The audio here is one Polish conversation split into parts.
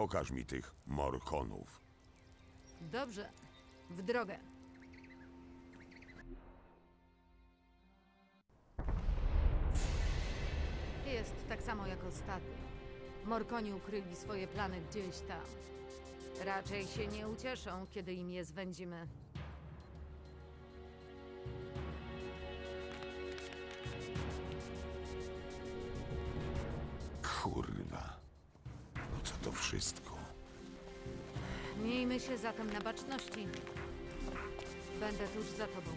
Pokaż mi tych morkonów. Dobrze. W drogę. Jest tak samo jak ostatnio. Morkoni ukryli swoje plany gdzieś tam. Raczej się nie ucieszą, kiedy im je zwędzimy. Kurwa. Wszystko? Miejmy się zatem na baczności. Będę tuż za tobą.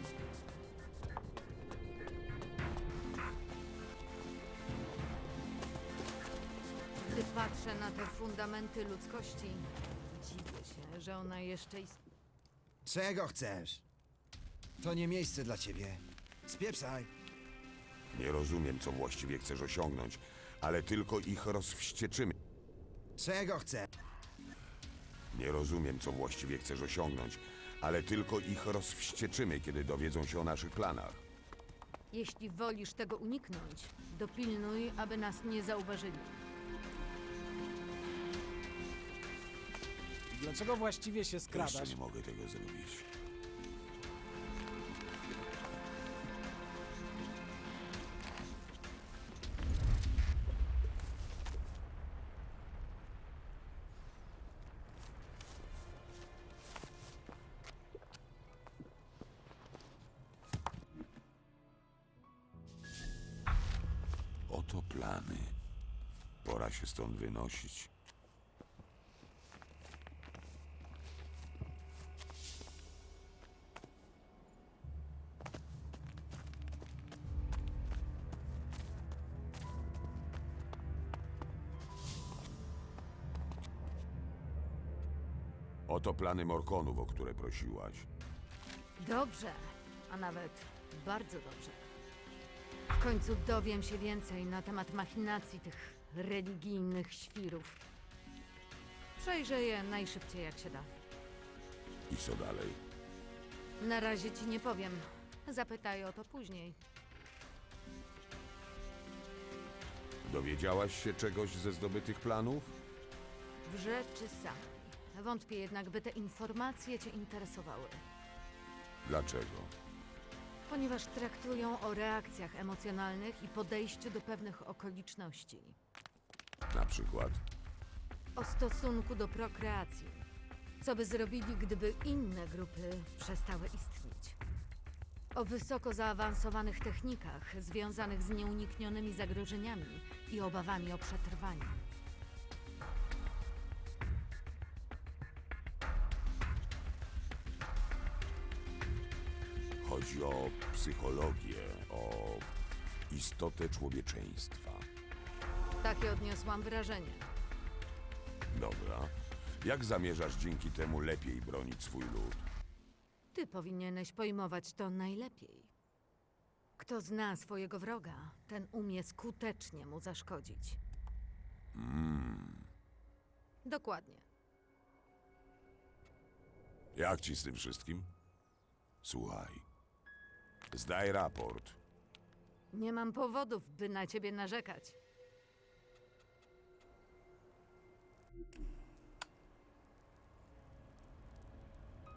Gdy patrzę na te fundamenty ludzkości, dziwię się, że ona jeszcze istnieje. Czego chcesz? To nie miejsce dla ciebie. Spieprzaj. Nie rozumiem, co właściwie chcesz osiągnąć, ale tylko ich rozwścieczymy. Czego chcesz? Nie rozumiem, co właściwie chcesz osiągnąć, ale tylko ich rozwścieczymy, kiedy dowiedzą się o naszych planach. Jeśli wolisz tego uniknąć, dopilnuj, aby nas nie zauważyli. Dlaczego właściwie się Jeszcze skradasz? nie mogę tego zrobić. Oto plany. Pora się stąd wynosić. Oto plany Morkonów, o które prosiłaś. Dobrze, a nawet bardzo dobrze. W końcu dowiem się więcej na temat machinacji tych religijnych świrów. Przejrzę je najszybciej jak się da. I co dalej? Na razie ci nie powiem. Zapytaj o to później. Dowiedziałaś się czegoś ze zdobytych planów? W rzeczy samej. Wątpię jednak, by te informacje cię interesowały. Dlaczego? Ponieważ traktują o reakcjach emocjonalnych i podejściu do pewnych okoliczności. Na przykład? o stosunku do prokreacji. Co by zrobili, gdyby inne grupy przestały istnieć? O wysoko zaawansowanych technikach związanych z nieuniknionymi zagrożeniami i obawami o przetrwanie. Chodzi o psychologię, o istotę człowieczeństwa. Takie odniosłam wrażenie. Dobra. Jak zamierzasz dzięki temu lepiej bronić swój lud? Ty powinieneś pojmować to najlepiej. Kto zna swojego wroga, ten umie skutecznie mu zaszkodzić. Dokładnie. Jak ci z tym wszystkim? Słuchaj. Zdaj raport. Nie mam powodów, by na ciebie narzekać.